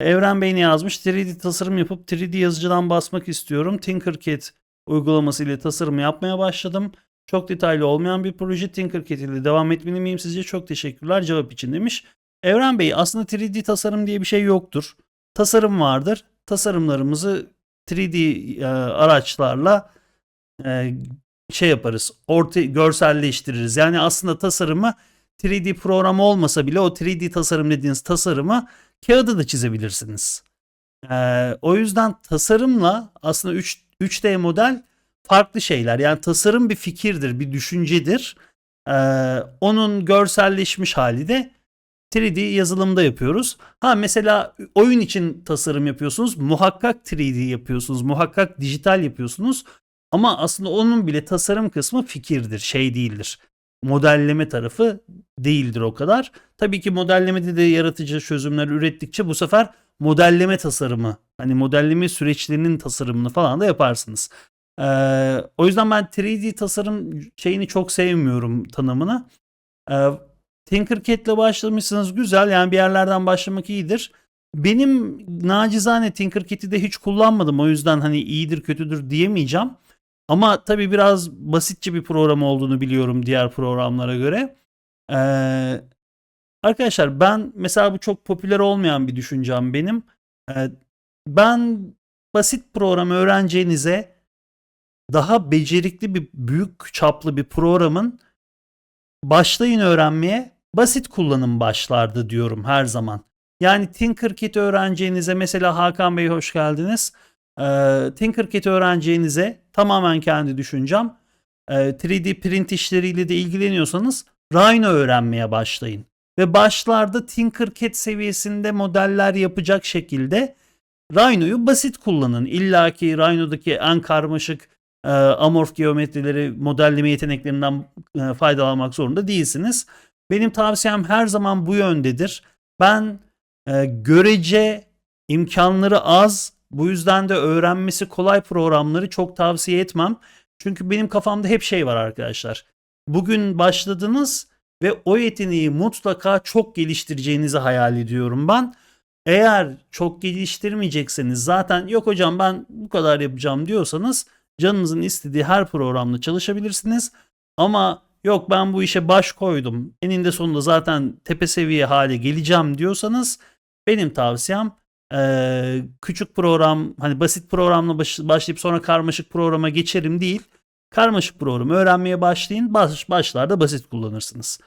Evren Bey ne yazmış? 3D tasarım yapıp 3D yazıcıdan basmak istiyorum. Tinkercad uygulaması ile tasarım yapmaya başladım. Çok detaylı olmayan bir proje Tinkercad ile devam etmeli miyim sizce? Çok teşekkürler cevap için demiş. Evren Bey aslında 3D tasarım diye bir şey yoktur. Tasarım vardır. Tasarımlarımızı 3D e, araçlarla e, şey yaparız. Orta görselleştiririz. Yani aslında tasarımı 3D program olmasa bile o 3D tasarım dediğiniz tasarımı kağıda da çizebilirsiniz. Ee, o yüzden tasarımla aslında 3, 3D model farklı şeyler. Yani tasarım bir fikirdir, bir düşüncedir. Ee, onun görselleşmiş hali de 3D yazılımda yapıyoruz. Ha mesela oyun için tasarım yapıyorsunuz. Muhakkak 3D yapıyorsunuz. Muhakkak dijital yapıyorsunuz. Ama aslında onun bile tasarım kısmı fikirdir, şey değildir. Modelleme tarafı değildir o kadar. Tabii ki modellemede de yaratıcı çözümler ürettikçe bu sefer modelleme tasarımı, hani modelleme süreçlerinin tasarımını falan da yaparsınız. Ee, o yüzden ben 3D tasarım şeyini çok sevmiyorum tanımını. Ee, Tinkercad'le başlamışsınız güzel yani bir yerlerden başlamak iyidir. Benim nacizane Tinkercad'i de hiç kullanmadım o yüzden hani iyidir kötüdür diyemeyeceğim. Ama tabii biraz basitçe bir program olduğunu biliyorum diğer programlara göre. Ee, arkadaşlar ben mesela bu çok popüler olmayan bir düşüncem benim. Ee, ben basit program öğreneceğinize daha becerikli bir büyük çaplı bir programın başlayın öğrenmeye basit kullanım başlardı diyorum her zaman. Yani Tinkercad öğreneceğinize mesela Hakan Bey hoş geldiniz. Ee, Tinkercad öğreneceğinize tamamen kendi düşüncem. Ee, 3D print işleriyle de ilgileniyorsanız Rhino öğrenmeye başlayın. Ve başlarda Tinkercad seviyesinde modeller yapacak şekilde Rhino'yu basit kullanın. İlla ki Rhino'daki en karmaşık e, amorf geometrileri modelleme yeteneklerinden e, faydalanmak zorunda değilsiniz. Benim tavsiyem her zaman bu yöndedir. Ben e, görece imkanları az bu yüzden de öğrenmesi kolay programları çok tavsiye etmem. Çünkü benim kafamda hep şey var arkadaşlar. Bugün başladınız ve o yeteneği mutlaka çok geliştireceğinizi hayal ediyorum ben. Eğer çok geliştirmeyecekseniz zaten yok hocam ben bu kadar yapacağım diyorsanız canınızın istediği her programla çalışabilirsiniz. Ama yok ben bu işe baş koydum eninde sonunda zaten tepe seviye hale geleceğim diyorsanız benim tavsiyem eee, küçük program hani basit programla baş- başlayıp sonra karmaşık programa geçerim değil. Karmaşık programı öğrenmeye başlayın. Baş, başlarda basit kullanırsınız.